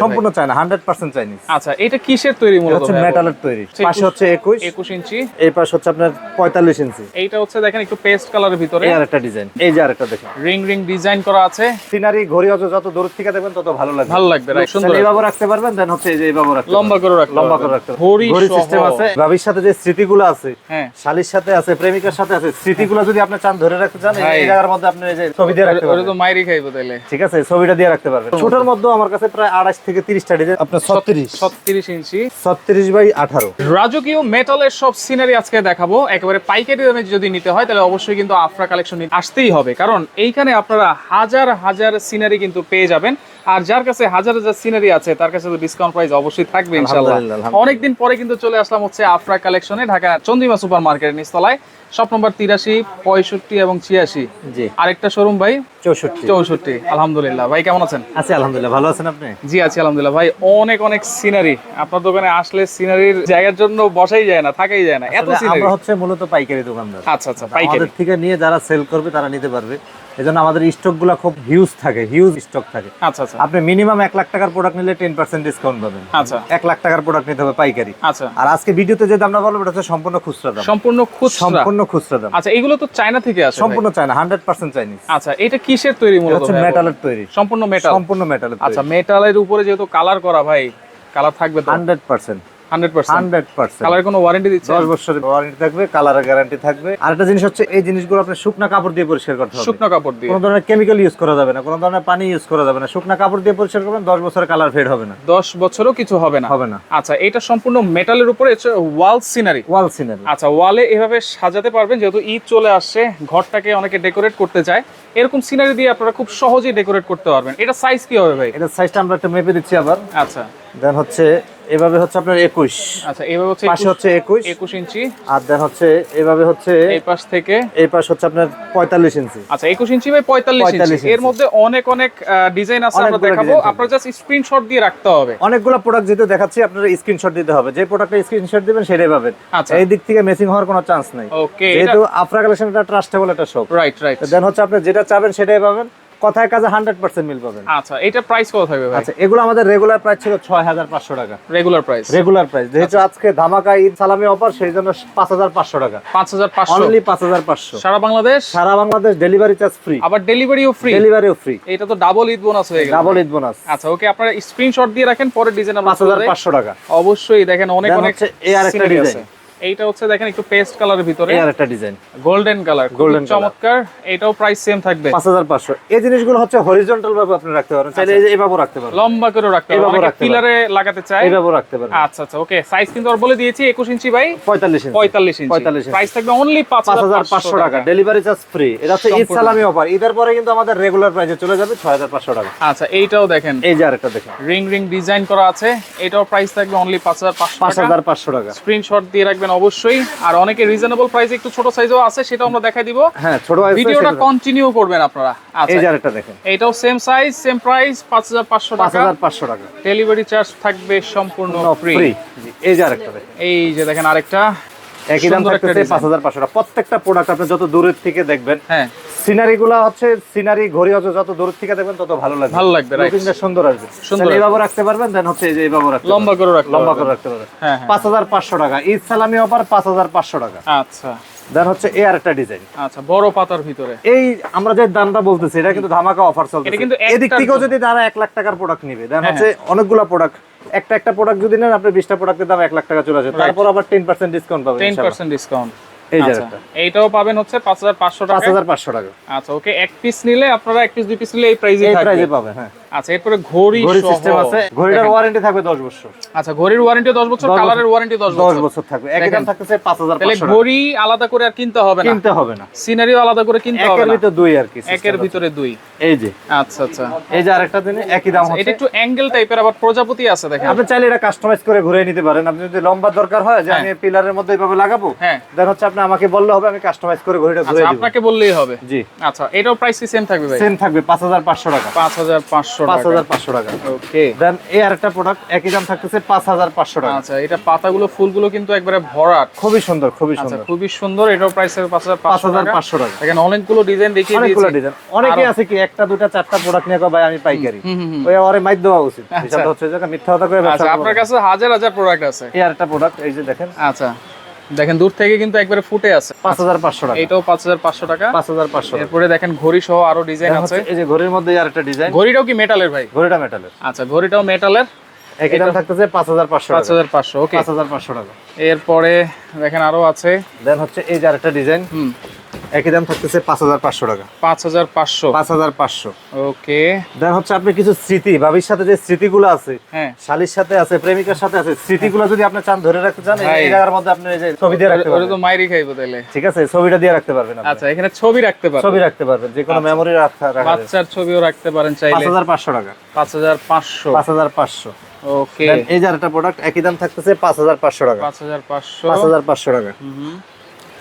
সম্পূর্ণ China hundred percent Chinese. আচ্ছা এটা কিসের তৈরি মূলত হচ্ছে মেটালের তৈরি। পাশে হচ্ছে একুশ। একুশ ইঞ্চি। এই পাশে হচ্ছে আপনার পঁয়তাল্লিশ ইঞ্চি। এইটা হচ্ছে দেখেন একটু পেস্ট কালারের ভিতরে। আর একটা ডিজাইন এই যে আরেকটা দেখেন। রিং রিং ডিজাইন করা আছে। সিনারি ঘড়ি অত যত দূর থেকে দেখবেন তত ভালো লাগবে। ভালো লাগবে রাইট সুন্দর। এইভাবে রাখতে পারবেন দেন হচ্ছে এই যে এইভাবে রাখতে লম্বা করে রাখতে লম্বা করে রাখতে ঘড়ি সিস্টেম আছে। ভাবির সাথে যে স্মৃতিগুলো আছে হ্যাঁ। শালির সাথে আছে প্রেমিকার সাথে আছে স্মৃতিগুলো যদি আপনি চান ধরে রাখতে চান এই- জায়গার মধ্যে আপনি এই যে ছবি দিয়ে রাখতে ওটা পারবেন। তো মাইরি খাইবো তাইলে। ঠিক আছে ছবিটা দিয়ে রাখতে পারবেন। ছোটর মধ্যেও আমার কাছে প্রায় আড়াইশ থেকে তিরিশটা ডিজাইন। আপনার ছত্রিশ। ছত্রিশ ইঞ্চি। ছত্রিশ বাই আঠারো। রাজকীয় মেটালের সব সিনারি আজকে দেখাবো। একেবারে পাইকারি দামে যদি নিতে হয় তাহলে অবশ্যই কিন্তু আফরা কালেকশন আসতেই হবে। কারণ এইখানে আপনারা হাজার হাজার সিনারি কিন্তু পেয়ে যাবেন। আর যার কাছে হাজার হাজার সিনারি আছে তার কাছে তো ডিসকাউন্ট প্রাইস অবশ্যই থাকবে ইনশাল্লাহ। অনেকদিন পরে কিন্তু চলে আসলাম হচ্ছে আফরা কালেকশনে ঢাকা চন্দিমা সুপার মার্কেটের নিচতলায়। শপ নম্বর তিরাশি পঁয়ষট্টি এবং ছিয়াশি। জি। আরেকটা শোরুম ভাই? চৌষট্টি। চৌষট্টি আলহামদুলিল্লাহ। ভাই কেমন আছেন? আছি আলহামদুলিল্লাহ। ভালো আছেন আপনি? জি আছি আলহামদুলিল্লাহ। ভাই অনেক অনেক সিনারি আপনার দোকানে আসলে সিনারির জায়গার জন্য বসাই যায় না থাকাই যায় না। এত সিনারি আমরা হচ্ছে মূলত পাইকারি দোকানদার। আচ্ছা আচ্ছা পাইকারি। থেকে নিয়ে যারা সেল করবে তারা নিতে পারবে। এজন্য আমাদের স্টকগুলা খুব হিউজ থাকে হিউজ স্টক থাকে। আচ্ছা আচ্ছা। আপনি মিনিমাম এক লাখ টাকার প্রোডাক্ট নিলে টেন পার্সেন্ট ডিসকাউন্ট পাবেন। আচ্ছা। এক লাখ টাকার প্রোডাক্ট নিতে হবে পাইকারি। আচ্ছা। আর আজকে ভিডিওতে যে দামটা বলব এটা হচ্ছে সম্পূর্ণ খুচরা দাম। সম্পূর্ণ খুচরা। সম্পূর্ণ খুচরা দাম। আচ্ছা এগুলো তো চায়না থেকে আসে সম্পূর্ণ চায়না হান্ড্রেড পার্সেন্ট চাইনিজ। আচ্ছা এটা কিসের তৈরি মূলত হচ্ছে মেটালের তৈরি। সম্পূর্ণ মেটাল সম্পূর্ণ মেটালের আচ্ছা মেটালের উপরে যেহেতু কালার করা ভাই কালার থাকবে তো। হান্ড্রেড পার্সেন্ট কালারের কোনো ওয়ারেন্টি দিচ্ছে? দশ বছরের ওয়ারেন্টি থাকবে কালারের গ্যারান্টি থাকবে। আর একটা জিনিস হচ্ছে এই জিনিসগুলো আপনি শুকনা কাপড় দিয়ে পরিষ্কার করতে হবে। শুকনো কাপড় দিয়ে। কোনো ধরনের কেমিক্যাল ইউজ করা যাবে না কোনো ধরনের পানি ইউজ করা যাবে না। শুকনা কাপড় দিয়ে পরিষ্কার করবেন দশ বছরের কালার ফেড হবে না। দশ বছরও কিছু হবে না? হবে না। আচ্ছা এটা সম্পূর্ণ মেটালের উপরে ওয়াল সিনারি ওয়াল সিনারি আচ্ছা ওয়ালে এভাবে সাজাতে পারবেন যেহেতু ঈদ চলে আসছে ঘরটাকে অনেকে ডেকোরেট করতে চায়। এরকম সিনারি দিয়ে আপনারা খুব সহজেই ডেকোরেট করতে পারবেন। এটা সাইজ কি হবে ভাই? এটা সাইজটা আমরা একটা মেপে দিচ্ছি আবার। আচ্ছা। দেন হচ্ছে এভাবে হচ্ছে আপনার একুশ। আচ্ছা এভাবে হচ্ছে পাশে হচ্ছে একুশ। একুশ ইঞ্চি। আর দেন হচ্ছে এভাবে হচ্ছে এই পাশ থেকে এই পাশ হচ্ছে আপনার পঁয়তাল্লিশ ইঞ্চি। আচ্ছা একুশ ইঞ্চি বাই পঁয়তাল্লিশ 45 ইঞ্চি। এর মধ্যে অনেক অনেক ডিজাইন আছে আমরা দেখাবো। আপনার জাস্ট স্ক্রিনশট দিয়ে রাখতে হবে। অনেকগুলো প্রোডাক্ট যেহেতু দেখাচ্ছি আপনার স্ক্রিনশট দিতে হবে। যে প্রোডাক্টটা স্ক্রিনশট দিবেন সেটাই পাবেন। আচ্ছা। এই দিক থেকে মেসিং হওয়ার কোনো চান্স নাই। ওকে যেহেতু আফরা কালেকশন একটা ট্রাস্টেবল একটা শপ রাইট রাইট দেন হচ্ছে আপনি যেটা চাবেন সেটাই পাবেন। কথায় কাজে হান্ড্রেড পার্সেন্ট মিল পাবেন। আচ্ছা এটা প্রাইস কত থাকবে আচ্ছা এগুলো আমাদের রেগুলার প্রাইস ছিল ছয় হাজার পাঁচশো টাকা। রেগুলার প্রাইস রেগুলার প্রাইস যেহেতু। আজকে ধামাকা ঈদ সালামি অফার সেই জন্য পাঁচ হাজার পাঁচশো টাকা। পাঁচ হাজার পাঁচশো? অনলি পাঁচ হাজার পাঁচশো। সারা বাংলাদেশ? সারা বাংলাদেশ ডেলিভারি চার্জ ফ্রি আবার ডেলিভারিও ফ্রি ডেলিভারিও ফ্রি এটা তো ডাবল ঈদ বোনাস হয়ে গেল। ডাবল ঈদ বোনাস আচ্ছা ওকে আপনারা স্ক্রিনশট দিয়ে রাখেন পরে ডিজাইন আমরা পাঁচ হাজার পাঁচশো টাকা। অবশ্যই দেখেন অনেক অনেক এই আরেকটা। আছে। এইটা হচ্ছে দেখেন একটু পেস্ট কালারের ভিতরে। আর একটা ডিজাইন গোল্ডেন কালার গোল্ডেন চমৎকার। এটাও প্রাইস সেম থাকবে। পাঁচ হাজার পাঁচশো। এই জিনিসগুলো হচ্ছে হরিজন্টাল ভাবে আপনি রাখতে পারেন। চাইলে এই যে এইভাবে রাখতে পারেন। লম্বা করে রাখতে এইভাবে অনেকে পিলারে লাগাতে চায়। এইভাবে রাখতে পারেন। আচ্ছা আচ্ছা ওকে সাইজ কিন্তু আর বলে দিয়েছি একুশ ইঞ্চি বাই পঁয়তাল্লিশ ইঞ্চি। পঁয়তাল্লিশ ইঞ্চি। 45 ইঞ্চি। প্রাইস থাকবে অনলি পাঁচ পাঁচ হাজার পাঁচশো টাকা। ডেলিভারি চার্জ ফ্রি এটা হচ্ছে ঈদ সালামি অফার ঈদের পরে কিন্তু আমাদের রেগুলার প্রাইসে চলে যাবে ছয় হাজার পাঁচশো টাকা। আচ্ছা এইটাও দেখেন। এই যে আরেকটা দেখেন। রিং রিং ডিজাইন করা আছে। এটাও প্রাইস থাকবে অনলি পাঁচ হাজার পাঁচ পাঁচশো হাজার পাঁচশো টাকা। স্ক্রিনশট দিয়ে রাখবেন অবশ্যই। আর অনেকে রিজনেবল প্রাইসে একটু ছোট সাইজও আছে সেটাও আমরা দেখাই দিব। হ্যাঁ ছোট ভিডিওটা কন্টিনিউ করবেন আপনারা। আচ্ছা। এই জারটা দেখেন। এটাও সেম সাইজ সেম প্রাইস পাঁচ হাজার পাঁচশো টাকা। হাজার পাঁচশো টাকা। ডেলিভারি চার্জ থাকবে সম্পূর্ণ ফ্রি এই যে দেখেন। এই যে দেখেন আরেকটা। একই দাম থাকতেছে পাঁচ হাজার পাঁচশো। টাকা প্রত্যেকটা প্রোডাক্ট আপনি যত দূরের থেকে দেখবেন হ্যাঁ। সিনারি গুলা হচ্ছে সিনারি ঘড়ি হচ্ছে যত দূর থেকে দেখবেন তত ভালো লাগবে। ভালো লাগবে. লুকিংটা সুন্দর আসবে। সুন্দর এইভাবে রাখতে পারবেন দেন হচ্ছে এই যে এইভাবে রাখতে লম্বা করে রাখতে লম্বা করে রাখতে পারবেন। হ্যাঁ হ্যাঁ। পাঁচ হাজার পাঁচশো টাকা। ঈদ সালামি অফার পাঁচ হাজার পাঁচশো টাকা। আচ্ছা। দেন হচ্ছে এই আরেকটা ডিজাইন আচ্ছা বড় পাতার ভিতরে। এই আমরা যে দামটা বলতেছি এটা কিন্তু ধামাকা অফার চলছে এটা কিন্তু এদিক থেকেও যদি তারা এক লাখ টাকার প্রোডাক্ট নিবে দেন হচ্ছে অনেকগুলা প্রোডাক্ট একটা একটা প্রোডাক্ট যদি নেন আপনি বিশটা প্রোডাক্টের দাম এক লাখ টাকা চলে আসে। তারপর আবার টেন পার্সেন্ট ডিসকাউন্ট পাবেন টেন। পার্সেন্ট ডিসকাউন্ট এই যে আচ্ছা। এইটাও পাবেন হচ্ছে পাঁচ হাজার পাঁচশো পাঁচ টাকা হাজার পাঁচশো টাকা। আচ্ছা ওকে এক পিস নিলে আপনারা এক পিস দুই পিস নিলে এই প্রাইসে এই প্রাইজে পাবেন হ্যাঁ। আচ্ছা এরপরে ঘড়ি ঘড়ি সিস্টেম আছে। ঘড়িটার ওয়ারেন্টি থাকবে দশ বছর। আচ্ছা ঘড়ির ওয়ারেন্টি দশ বছর দশ বছর। কালারের ওয়ারেন্টি দশ দশ বছর বছর থাকবে। একই দাম থাকতেছে পাঁচ হাজার তাহলে ঘড়ি আলাদা করে আর কিনতে হবে না। কিনতে হবে না। সিনারিও আলাদা করে কিনতে হবে একের ভিতরে দুই আর কি একের ভিতরে দুই। এই যে। আচ্ছা আচ্ছা। এই যে আরেকটা দিনে একই দাম এটা একটু অ্যাঙ্গেল টাইপের আবার প্রজাপতি আছে দেখেন। আপনি চাইলে এটা কাস্টমাইজ করে ঘুরে নিতে পারেন। আপনি যদি লম্বা দরকার হয় যে হ্যাঁ। আমি পিলারের মধ্যে এইভাবে লাগাবো হ্যাঁ। দেন হচ্ছে আপনি আমাকে বললে হবে আমি কাস্টমাইজ করে ঘড়িটা ঘুরে আচ্ছা আপনাকে বললেই হবে। জি। আচ্ছা এটাও প্রাইস সেম থাকবে ভাই? সেম থাকবে পাঁচ হাজার পাঁচশো টাকা। পাঁচ হাজার পাঁচশো হাজার পাঁচশো পাঁচশো পাঁচ টাকা। হাজার পাঁচশো টাকা। ওকে দেন এই আরেকটা প্রোডাক্ট একই দাম থাকতেছে পাঁচ হাজার পাঁচশো টাকা। আচ্ছা এটা পাতাগুলো ফুলগুলো কিন্তু একবারে ভরাট। খুবই সুন্দর খুবই আচ্ছা সুন্দর। খুবই সুন্দর এটাও প্রাইস হবে পাঁচ হাজার পাঁচ পাঁচশো হাজার টাকা পাঁচশো টাকা। এখানে অনেকগুলো ডিজাইন দেখিয়ে অনেকগুলো দিয়েছি। ডিজাইন অনেকে আছে কি একটা দুটা চারটা প্রোডাক্ট নিয়ে ভাই আমি পাইকারি। ওই ওরে দেওয়া উচিত। হিসাবটা হচ্ছে যে মিথ্যা কথা আচ্ছা আপনার কাছে হাজার হাজার প্রোডাক্ট আছে। এই আরেকটা প্রোডাক্ট এই যে দেখেন। আচ্ছা। দেখেন দূর থেকে কিন্তু একবারে ফুটে আছে। পাঁচ হাজার পাঁচশো টাকা। এটাও পাঁচ হাজার পাঁচশো টাকা। পাঁচ হাজার পাঁচশো এরপরে দেখেন ঘড়ি সহ আরও ডিজাইন আছে। এই যে ঘড়ির মধ্যে আর একটা ডিজাইন। ঘড়িটাও কি মেটালের ভাই? ঘড়িটা মেটালের আচ্ছা ঘড়িটাও মেটালের একই দাম থাকতেছে পাঁচ হাজার পাঁচশো পাঁচ টাকা হাজার পাঁচশো ওকে। পাঁচ হাজার পাঁচশো টাকা। এরপরে দেখেন আরও আছে। দেন হচ্ছে এই যে আরেকটা ডিজাইন। হুম। একই দাম থাকতেছে পাঁচ হাজার পাঁচশো টাকা। পাঁচ হাজার পাঁচশো। পাঁচ হাজার পাঁচশো। ওকে। দেন হচ্ছে আপনি কিছু স্মৃতি ভাবির সাথে যে স্মৃতিগুলো আছে হ্যাঁ। শালির সাথে আছে প্রেমিকার সাথে আছে স্মৃতিগুলো যদি আপনি চান ধরে রাখতে চান এই- জায়গার মধ্যে আপনি যে ছবি দিয়ে রাখতে তো পারবেন। মাইরি খাইবো তাইলে। ঠিক আছে ছবিটা দিয়ে রাখতে পারবেন আপনি। আচ্ছা এখানে ছবি রাখতে পারবেন। ছবি রাখতে পারবেন যে কোনো মেমোরি রাখা রাখা বাচ্চার ছবিও রাখতে পারেন চাইলে। হাজার পাঁচশো টাকা। পাঁচ হাজার পাঁচশো। পাঁচ হাজার পাঁচশো। ওকে। এই যে আরেকটা প্রোডাক্ট একই দাম থাকতেছে পাঁচ হাজার পাঁচশো টাকা। পাঁচ হাজার পাঁচশো। পাঁচ হাজার পাঁচশো টাকা। হুম।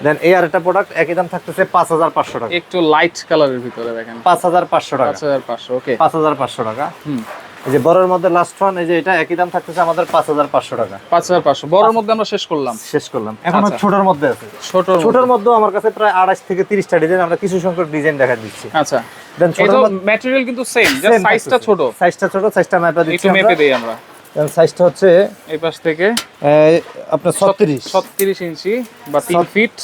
দেন এই আরেকটা প্রোডাক্ট একই দাম থাকতেছে পাঁচ হাজার পাঁচশো টাকা। একটু লাইট কালারের ভিতরে দেখেন। পাঁচ হাজার পাঁচশো টাকা। পাঁচ হাজার পাঁচশো ওকে পাঁচ হাজার পাঁচশো টাকা। হুম। এই যে বড়ের মধ্যে লাস্ট ওয়ান এই যে এটা একই দাম থাকতেছে আমাদের পাঁচ হাজার পাঁচশো টাকা। পাঁচ হাজার পাঁচশো। বড়ের মধ্যে আমরা শেষ করলাম। শেষ করলাম। এখন আচ্ছা। ছোটর মধ্যে আছে। ছোট ছোটর মধ্যেও আমার কাছে প্রায় আড়াইশ থেকে তিরিশটা ডিজাইন আমরা কিছু সংখ্যক ডিজাইন দেখা দিচ্ছি। আচ্ছা। দেন মধ্যে ম্যাটেরিয়াল কিন্তু সেম জাস্ট সাইজটা ছোট। সাইজটা ছোট সাইজটা ম্যাপে দিচ্ছি একটু মেপে দেই আমরা। সাইজটা হচ্ছে এই পাশ থেকে আপনার ছত্রিশ। ছত্রিশ ইঞ্চি বা তিন ফিট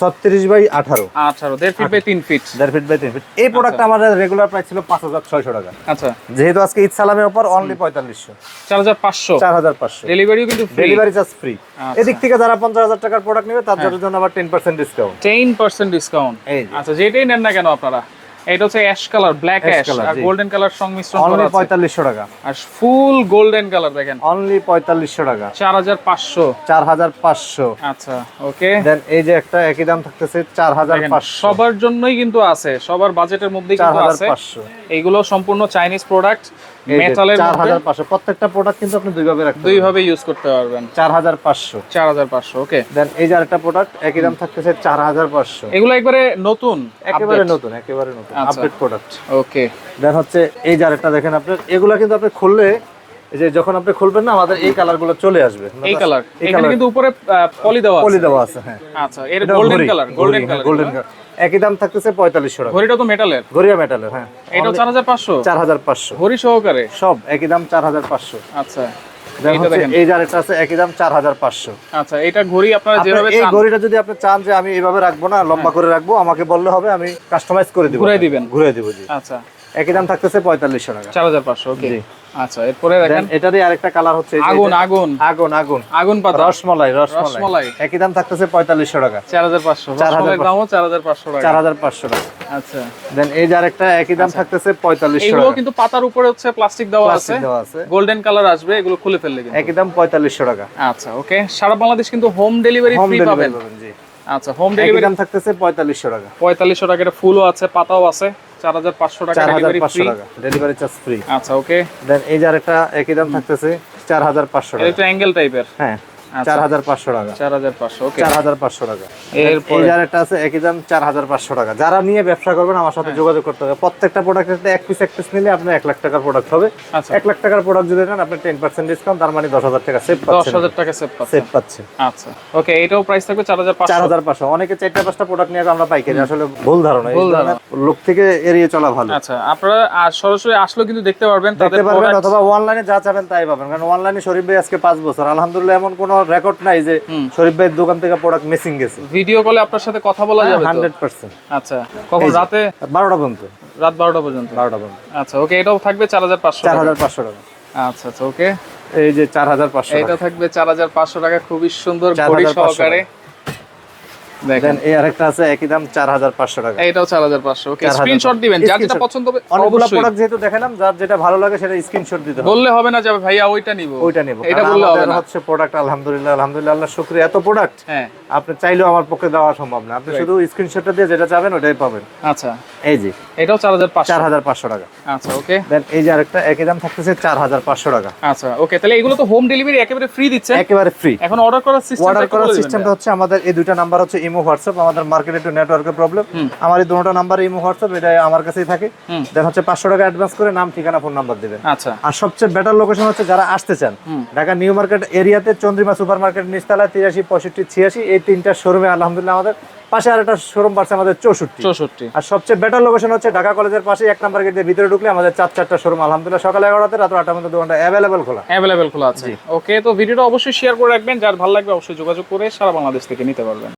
ছত্রিশ বাই আঠারো। আঠারো দেড় ফিট বাই তিন ফিট দেড় ফিট বাই তিন ফিট এই প্রোডাক্ট আমাদের রেগুলার প্রাইস ছিল পাঁচ হাজার ছয়শো টাকা। আচ্ছা। যেহেতু আজকে ঈদ সালামের ওপর অনলি পঁয়তাল্লিশশো। চার হাজার পাঁচশো। চার হাজার পাঁচশো। ডেলিভারিও কিন্তু ফ্রি ডেলিভারি চার্জ ফ্রি আচ্ছা। এদিক থেকে যারা পঞ্চাশ হাজার টাকার প্রোডাক্ট নেবে তাদের জন্য আবার ten percent discount ten percent discount আচ্ছা যেটাই নেন না কেন আপনারা? এটা হচ্ছে অ্যাশ কালার ব্ল্যাক অ্যাশ আর গোল্ডেন কালার সংমিশ্রণ করা আছে। পঁয়তাল্লিশশো টাকা। আর ফুল গোল্ডেন কালার দেখেন। অনলি পঁয়তাল্লিশশো টাকা। চার হাজার পাঁচশো। চার হাজার পাঁচশো। আচ্ছা ওকে দেন এই যে একটা একই দাম থাকতেছে চার হাজার দেখেন, পাঁচশো সবার জন্যই কিন্তু আছে সবার বাজেটের মধ্যেই কিন্তু আছে। পাঁচশো। এইগুলো সম্পূর্ণ চাইনিজ প্রোডাক্ট মেটালের চার মধ্যে। হাজার পাঁচশো। প্রত্যেকটা প্রোডাক্ট কিন্তু আপনি দুইভাবে রাখতে দুই দুই ভাবে ইউজ করতে পারবেন। চার হাজার পাঁচশো। চার হাজার পাঁচশো ওকে দেন এই যে আরেকটা প্রোডাক্ট একই দাম থাকতেছে চার হাজার পাঁচশো। এগুলো একবারে নতুন। একেবারে নতুন একেবারে নতুন। আপডেট প্রোডাক্ট ওকে দেন হচ্ছে এই যে দেখেন আপনার এগুলা কিন্তু আপনি খুললে যে যখন আপনি খুলবেন না আমাদের এই কালারগুলো চলে আসবে। এই কালার এখানে কিন্তু উপরে পলি দেওয়া পলি দেওয়া আছে হ্যাঁ। আচ্ছা এর golden colour golden colour golden colour একই দাম থাকতেছে পঁয়তাল্লিশশো টাকা। ঘড়িটা তো মেটালের গড়িয়া মেটালের হ্যাঁ। চার হাজার পাঁচশো। ঘড়ি সহকারে? সব একই দাম চার হাজার পাঁচশো। আচ্ছা। দেন এইটা হচ্ছে দেখেন। এই যে আরেকটা আছে একই দাম চার হাজার পাঁচশো। আচ্ছা এটা ঘড়ি আপনারা যেভাবে এই ঘড়িটা যদি আপনি চান যে আমি এইভাবে রাখব না লম্বা করে রাখব আমাকে বললে হবে আমি কাস্টমাইজ করে দিব। ঘুরাই দিবেন। ঘুরে দিব জি। আচ্ছা। একই দাম থাকতেছে পঁয়তাল্লিশশো টাকা। চার হাজার পাঁচশো ওকে আচ্ছা এরপরে দেখেন। এটারই আরেকটা কালার হচ্ছে আগুন আগুন। আগুন আগুন। আগুন পাতা। রসমলাই রসমলাই। একই দাম থাকতেছে পঁয়তাল্লিশশো টাকা। চার হাজার পাঁচশো। 4,500 রসমালাইয়ের দামও চার হাজার পাঁচশো টাকা। চার হাজার পাঁচশো টাকা। আচ্ছা। দেন এই যে আরেকটা একই দাম থাকতেছে পঁয়তাল্লিশশো এগুলো কিন্তু পাতার উপরে হচ্ছে প্লাস্টিক দেওয়া আছে। দেওয়া আছে। গোল্ডেন কালার আসবে এগুলো খুলে ফেললে কিন্তু। একই দাম পঁয়তাল্লিশশো টাকা। আচ্ছা ওকে সারা বাংলাদেশ কিন্তু হোম ডেলিভারি ফ্রি পাবেন। জি। আচ্ছা হোম ডেলিভারি দাম থাকতেছে পঁয়তাল্লিশশো টাকা। পঁয়তাল্লিশশো টাকা এটা ফুলও আছে পাতাও আছে। চার হাজার পাঁচশো টাকা চার হাজার ডেলিভারি ফ্রি টাকা ডেলিভারি চার্জ ফ্রি আচ্ছা ওকে দেন এই যে আরেকটা একই দাম থাকতেছে চার হাজার পাঁচশো এটা অ্যাঙ্গেল টাইপের হ্যাঁ। আচ্ছা। চার হাজার পাঁচশো টাকা। চার হাজার পাঁচশো চার হাজার পাঁচশো টাকা। এরপরে? এই যে আছে একই দাম চার হাজার পাঁচশো টাকা। যারা নিয়ে ব্যবসা করবেন আমার সাথে যোগাযোগ করতে হবে। প্রত্যেকটা প্রোডাক্টের এক পিস এক পিস নিলে আপনার এক লাখ টাকার প্রোডাক্ট হবে। আচ্ছা। এক লাখ টাকার প্রোডাক্ট যদি নেন আপনি টেন পার্সেন্ট ডিসকাউন্ট তার মানে দশ হাজার টাকা সেভ দশ হাজার টাকা সেভ সেভ পাচ্ছে আচ্ছা। ওকে এটাও প্রাইস থাকবে চার হাজার চার হাজার পাঁচশো। অনেকে চারটা পাঁচটা প্রোডাক্ট নিয়ে আমরা পাইকারি আসলে ভুল ধারণা। লোক থেকে এড়িয়ে চলা ভালো। আচ্ছা আপনারা আর সরাসরি আসলেও কিন্তু দেখতে পারবেন দেখতে পারবেন অথবা অনলাইনে যা চাবেন তাই পাবেন। কারণ অনলাইনে শরীফ ভাই আজকে পাঁচ বছর। আলহামদুলিল্লাহ এমন কোনো রেকর্ড নাই যে শরীফ ভাইয়ের দোকান থেকে প্রোডাক্ট মিসিং গেছে। ভিডিও কলে আপনার সাথে কথা বলা যাবে তো? হান্ড্রেড পার্সেন্ট আচ্ছা কখন? রাতে? বারোটা পর্যন্ত। রাত বারোটা পর্যন্ত? বারোটা পর্যন্ত। আচ্ছা ওকে এটাও থাকবে চার হাজার পাঁচশো চার হাজার পাঁচশো টাকা। আচ্ছা আচ্ছা ওকে এই যে চার হাজার পাঁচশো এটা থাকবে চার হাজার পাঁচশো টাকা খুবই সুন্দর 4,500 ঘড়ি সহকারে। দেখেন। এই আরেকটা আছে একই দাম চার হাজার পাঁচশো টাকা। এটাও চার হাজার পাঁচশো। ওকে স্ক্রিনশট দিবেন যার যেটা পছন্দ হবে অনেকগুলো প্রোডাক্ট যেহেতু দেখালাম যার যেটা ভালো লাগে সেটা স্ক্রিনশট দিতে হবে। বললে হবে না যে ভাইয়া ওইটা নিব। ওইটা নেব। এটা বললে হবে না। হচ্ছে প্রোডাক্ট আলহামদুলিল্লাহ আলহামদুলিল্লাহ আল্লাহ শুক্রিয়া। এত প্রোডাক্ট হ্যাঁ। আপনি চাইলেও আমার পক্ষে দেওয়া সম্ভব না। আপনি শুধু স্ক্রিনশটটা দিয়ে যেটা চাবেন ওটাই পাবেন। আচ্ছা। এই যে। এটাও চার হাজার পাঁচশো। চার হাজার পাঁচশো টাকা। আচ্ছা ওকে। দেন এই যে আরেকটা একই দাম থাকতেছে চার হাজার পাঁচশো টাকা। আচ্ছা ওকে। তাহলে এগুলো তো হোম ডেলিভারি একেবারে ফ্রি দিচ্ছে একেবারে ফ্রি এখন অর্ডার করার সিস্টেম অর্ডার করার সিস্টেমটা হচ্ছে আমাদের এই দুইটা নাম্বার হচ্ছে ইমো ইমো হোয়াটসঅ্যাপ আমাদের মার্কেটে একটু নেটওয়ার্কের প্রবলেম আমার এই দুটো নাম্বার ইমো হোয়াটসঅ্যাপ এটা আমার কাছেই থাকে। দেন হচ্ছে পাঁচশো টাকা অ্যাডভান্স করে নাম ঠিকানা ফোন নাম্বার দিবেন। আচ্ছা। আর সবচেয়ে বেটার লোকেশন হচ্ছে যারা আসতে চান। ঢাকা নিউ মার্কেট এরিয়াতে চন্দ্রিমা সুপার মার্কেট নিচতলা তিরাশি পঁয়ষট্টি ছিয়াশি এই তিনটা শোরুমে আলহামদুলিল্লাহ আমাদের পাশে আর একটা শোরুম পাচ্ছে আমাদের চৌষট্টি। চৌষট্টি। আর সবচেয়ে বেটার লোকেশন হচ্ছে ঢাকা কলেজের পাশে এক নাম্বার গেট দিয়ে ভিতরে ঢুকলে আমাদের চার চারটা শোরুম আলহামদুলিল্লাহ সকাল এগারোটাতে রাত আটটা মধ্যে দোকানটা অ্যাভেলেবেল খোলা। অ্যাভেলেবেল খোলা আছে। ওকে তো ভিডিওটা অবশ্যই শেয়ার করে রাখবেন। যার ভালো লাগবে অবশ্যই যোগাযোগ করে সারা বাংলাদেশ থেকে নিতে পারবেন।